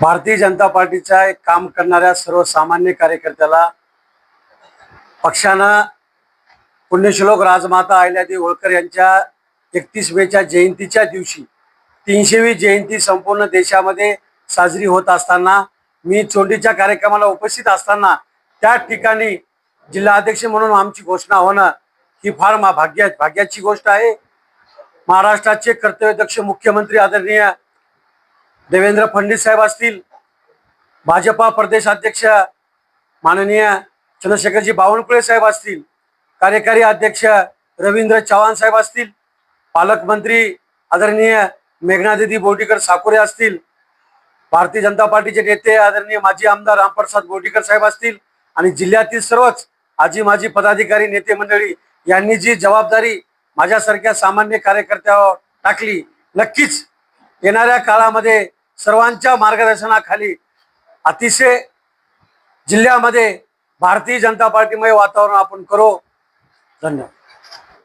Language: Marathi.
भारतीय जनता पार्टीच्या एक काम करणाऱ्या सर्वसामान्य कार्यकर्त्याला पक्षानं पुण्यश्लोक राजमाता अहिल्यादेवी होळकर यांच्या एकतीस मेच्या जयंतीच्या दिवशी तीनशेवी जयंती संपूर्ण देशामध्ये साजरी होत असताना मी चोंडीच्या कार्यक्रमाला उपस्थित असताना त्या ठिकाणी जिल्हाध्यक्ष म्हणून आमची घोषणा होणं ही फार मा भाग्या भाग्याची गोष्ट आहे. महाराष्ट्राचे कर्तव्यदक्ष मुख्यमंत्री आदरणीय देवेंद्र फडणवीस साहेब असतील भाजपा प्रदेशाध्यक्ष माननीय चंद्रशेखरजी बावनकुळे साहेब असतील कार्यकारी अध्यक्ष रवींद्र चव्हाण साहेब असतील पालकमंत्री आदरणीय मेघनादिदी बोर्डीकर साकुरे असतील भारतीय जनता पार्टीचे नेते आदरणीय माजी आमदार रामप्रसाद बोर्डीकर साहेब असतील आणि जिल्ह्यातील सर्वच आजी माजी पदाधिकारी नेते मंडळी यांनी जी जबाबदारी माझ्यासारख्या सामान्य कार्यकर्त्यावर टाकली नक्कीच येणाऱ्या काळामध्ये सर्वांच्या मार्गदर्शनाखाली अतिशय जिल्ह्यामध्ये भारतीय जनता पार्टीमय वातावरण आपण करू. धन्यवाद.